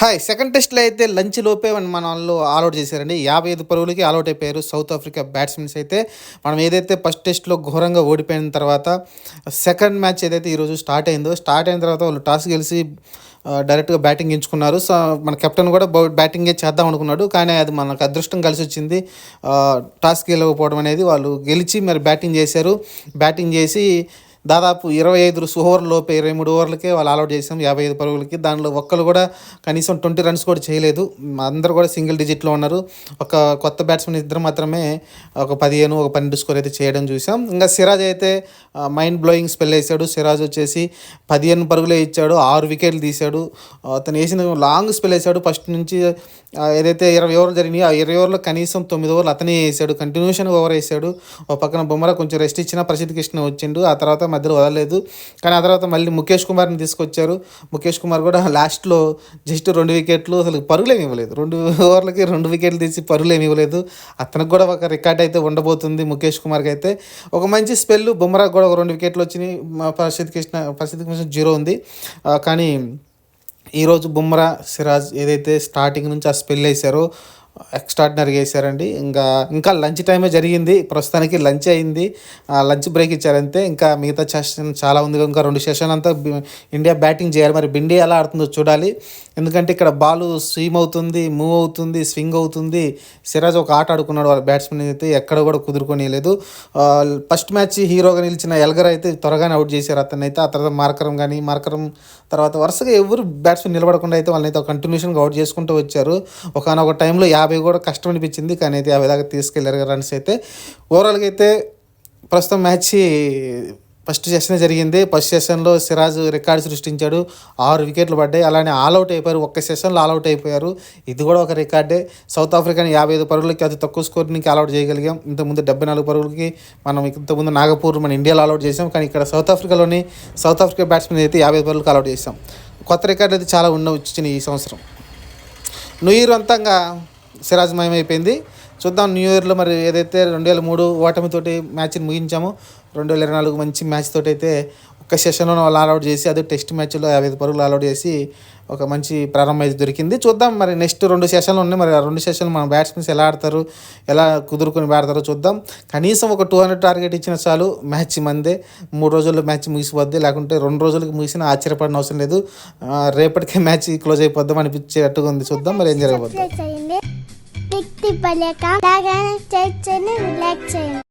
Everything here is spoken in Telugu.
హాయ్ సెకండ్ టెస్ట్లో అయితే లంచ్ లోపే మన వాళ్ళు ఆల్అౌట్ చేశారండి. యాభై ఐదు పరుగులకి ఆల్అౌట్ అయిపోయారు సౌత్ ఆఫ్రికా బ్యాట్స్మెన్స్ అయితే. మనం ఏదైతే ఫస్ట్ టెస్ట్లో ఘోరంగా ఓడిపోయిన తర్వాత సెకండ్ మ్యాచ్ ఏదైతే ఈరోజు స్టార్ట్ అయిందో స్టార్ట్ అయిన తర్వాత వాళ్ళు టాస్ గెలిచి డైరెక్ట్గా బ్యాటింగ్ ఎంచుకున్నారు. సో మన కెప్టెన్ కూడా బ్యాటింగే చేద్దాం అనుకున్నాడు. కానీ అది మనకు అదృష్టం కలిసి వచ్చింది. టాస్ గెలవకపోవడం అనేది వాళ్ళు గెలిచి మరి బ్యాటింగ్ చేశారు. బ్యాటింగ్ చేసి దాదాపు ఇరవై ఐదు ఓవర్ల లోపే ఇరవై మూడు ఓవర్లకే వాళ్ళు ఆల్అౌట్ చేసాం యాభై ఐదు పరుగులకి దానిలో ఒక్కరు కూడా కనీసం ట్వంటీ రన్స్ కూడా చేయలేదు. అందరూ కూడా సింగిల్ డిజిట్లో ఉన్నారు. ఒక కొత్త బ్యాట్స్మెన్ ఇద్దరు మాత్రమే ఒక పదిహేను ఒక పన్నెండు స్కోర్ అయితే చేయడం చూసాం ఇంకా సిరాజ్ అయితే మైండ్ బ్లోయింగ్ స్పెల్ వేసాడు సిరాజ్ వచ్చేసి పదిహేను పరుగులే ఇచ్చాడు. ఆరు వికెట్లు తీశాడు. అతను వేసిన లాంగ్ స్పెల్ వేసాడు ఫస్ట్ నుంచి ఏదైతే ఇరవై ఓవర్లు జరిగినాయో ఆ ఇరవై ఓవర్లో కనీసం తొమ్మిది ఓవర్లు అతనే వేసాడు కంటిన్యూషన్ ఓవర్ వేసాడు ఒక పక్కన బొమ్మర కొంచెం రెస్ట్ ఇచ్చినా ప్రసిద్ధ్ కృష్ణ వచ్చిండు. ఆ తర్వాత మధ్యలో వదలలేదు. కానీ ఆ తర్వాత మళ్ళీ ముఖేష్ కుమార్ని తీసుకొచ్చారు. ముఖేష్ కుమార్ కూడా లాస్ట్లో జస్ట్ రెండు వికెట్లు అసలు పరుగులేమి ఇవ్వలేదు. రెండు ఓవర్లకి రెండు వికెట్లు తీసి పరుగులేమి ఇవ్వలేదు. అతనికి కూడా ఒక రికార్డ్ అయితే ఉండబోతుంది ముఖేష్ కుమార్కి అయితే. ఒక మంచి స్పెల్ బొమ్మరా కూడా ఒక రెండు వికెట్లు వచ్చినాయి. మా కృష్ణ పరిస్థితి కృష్ణ జీరో ఉంది. కానీ ఈరోజు బుమ్రా సిరాజ్ ఏదైతే స్టార్టింగ్ నుంచి ఆ స్పెల్ వేశారో ఎక్స్ట్రాడినరీగా వేసారండి ఇంకా ఇంకా లంచ్ టైమే జరిగింది. ప్రస్తుతానికి లంచ్ అయింది. లంచ్ బ్రేక్ ఇచ్చారంతే. ఇంకా మిగతా సెషన్ చాలా ఉంది. ఇంకా రెండు సెషన్ అంతా ఇండియా బ్యాటింగ్ చేయాలి. మరి బిండి ఎలా ఆడుతుందో చూడాలి. ఎందుకంటే ఇక్కడ బాల్ స్విమ్ అవుతుంది మూవ్ అవుతుంది స్వింగ్ అవుతుంది. సిరాజ్ ఒక ఆట ఆడుకున్నాడు. వాళ్ళ బ్యాట్స్మెన్ అయితే ఎక్కడ కూడా కుదురుకోనిలేదు ఫస్ట్ మ్యాచ్ హీరోగా నిలిచిన ఎల్గర్ అయితే త్వరగానే అవుట్ చేశారు అతను అయితే ఆ తర్వాత మార్కరం కానీ మార్కరం తర్వాత వరుసగా ఎవరు బ్యాట్స్మెన్ నిలబడకుండా అయితే వాళ్ళని అయితే కంటిన్యూషన్గా అవుట్ చేసుకుంటూ వచ్చారు. ఒకనొక టైంలో యాభై కూడా కష్టం అనిపించింది. కానీ అయితే యాభై దాకా తీసుకెళ్ళారు రన్స్ అయితే. ఓవరాల్గా అయితే ప్రస్తుతం మ్యాచ్ ఫస్ట్ సెషన్ జరిగింది. ఫస్ట్ సెషన్లో సిరాజ్ రికార్డు సృష్టించాడు. ఆరు వికెట్లు పడ్డాయి. అలానే ఆల్అవుట్ అయిపోయారు. ఒక్క సెషన్లో ఆల్అవుట్ అయిపోయారు. ఇది కూడా ఒక రికార్డే సౌత్ ఆఫ్రికాని యాభై ఐదు పరుగులకి అతి తక్కువ స్కోర్నికి ఆల్అవుట్ చేయగలిగాం. ఇంతకుముందు డెబ్బై నాలుగు పరుగులకి మనం ఇంతకుముందు నాగపూర్ మన ఇండియాలో ఆల్అవుట్ చేసాం కానీ ఇక్కడ సౌత్ ఆఫ్రికాలోని సౌత్ ఆఫ్రికా బ్యాట్స్మెన్ అయితే యాభై ఐదు పరుగులకు ఆల్అవుట్ చేసాం కొత్త రికార్డు అయితే చాలా ఉన్న ఈ సంవత్సరం. న్యూ ఇయర్ అంతంగా సిరాజమయమైపోయింది. అయిపోయింది చూద్దాం న్యూ ఇయర్లో మరి ఏదైతే రెండు వేల మూడు ఓటమితోటి మ్యాచ్ని ముగించామో రెండు వేల ఇరవై నాలుగు మంచి మ్యాచ్ తోటి అయితే ఒక్క సెషన్లో వాళ్ళు ఆల్అౌట్ చేసి అదే టెస్ట్ మ్యాచ్లో యాభై ఐదు పరుగులు ఆల్అౌట్ చేసి ఒక మంచి ప్రారంభం అయితే దొరికింది. చూద్దాం మరి నెక్స్ట్ రెండు సెషన్లు ఉన్నాయి. మరి ఆ రెండు సెషన్లు మన బ్యాట్స్మెన్స్ ఎలా ఆడతారు ఎలా కుదురుకొని ఆడతారో చూద్దాం. కనీసం ఒక టూ హండ్రెడ్ టార్గెట్ ఇచ్చిన చాలు మ్యాచ్ మందే. మూడు రోజుల్లో మ్యాచ్ ముగిసిపోద్ది. లేకుంటే రెండు రోజులకి ముగిసినా ఆశ్చర్యపడిన అవసరం లేదు. రేపటికే మ్యాచ్ క్లోజ్ అయిపోద్దాం అనిపించేటట్టుగా ఉంది. చూద్దాం మరి ఏం జరగబోద్ది. ശക്തി പലേക്കാം റിലാക്സ് ചെയ്യണം